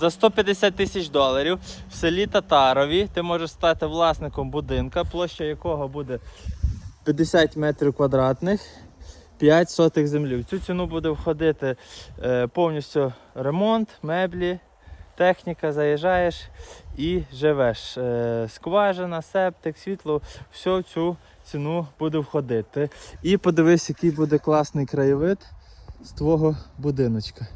За 150 тисяч доларів в селі Татарові ти можеш стати власником будинка, площа якого буде 50 метрів квадратних, 5 сотих землі. В цю ціну буде входити е, повністю ремонт, меблі, техніка, заїжджаєш і живеш. Е, скважина, септик, світло, все в цю ціну буде входити. І подивись, який буде класний краєвид з твого будиночка.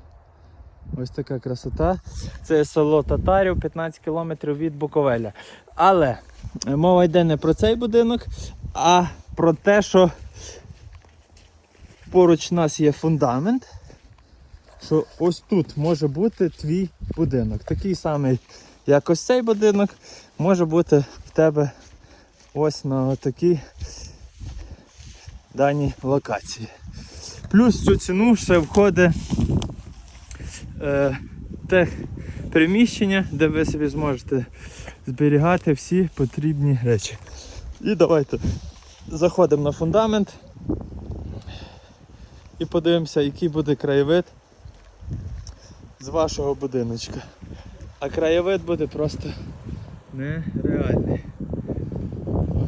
Ось така красота. Це село Татарів, 15 кілометрів від Буковеля. Але мова йде не про цей будинок, а про те, що поруч у нас є фундамент, що ось тут може бути твій будинок. Такий самий, як ось цей будинок, може бути в тебе ось на такій даній локації. Плюс цю ціну ще входить те приміщення, де ви собі зможете зберігати всі потрібні речі. І давайте заходимо на фундамент і подивимося, який буде краєвид з вашого будиночка. А краєвид буде просто нереальний.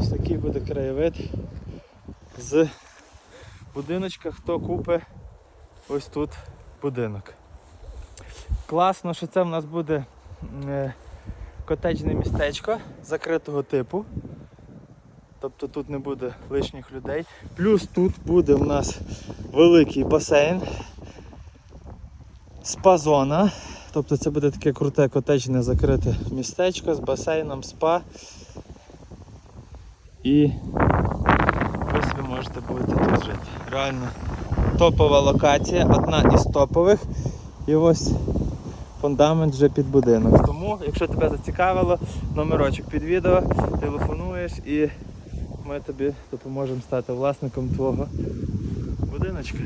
Ось такий буде краєвид з будиночка, хто купить ось тут будинок. Класно, що це в нас буде е, котеджне містечко закритого типу. Тобто тут не буде лишніх людей. Плюс тут буде в нас великий басейн, спа-зона. Тобто це буде таке круте котеджне закрите містечко з басейном, спа. І ви собі можете бути тут жити. Реально топова локація, одна із топових. І ось фундамент вже під будинок. Тому, якщо тебе зацікавило, номерочок під відео, телефонуєш і ми тобі допоможемо стати власником твого будиночка.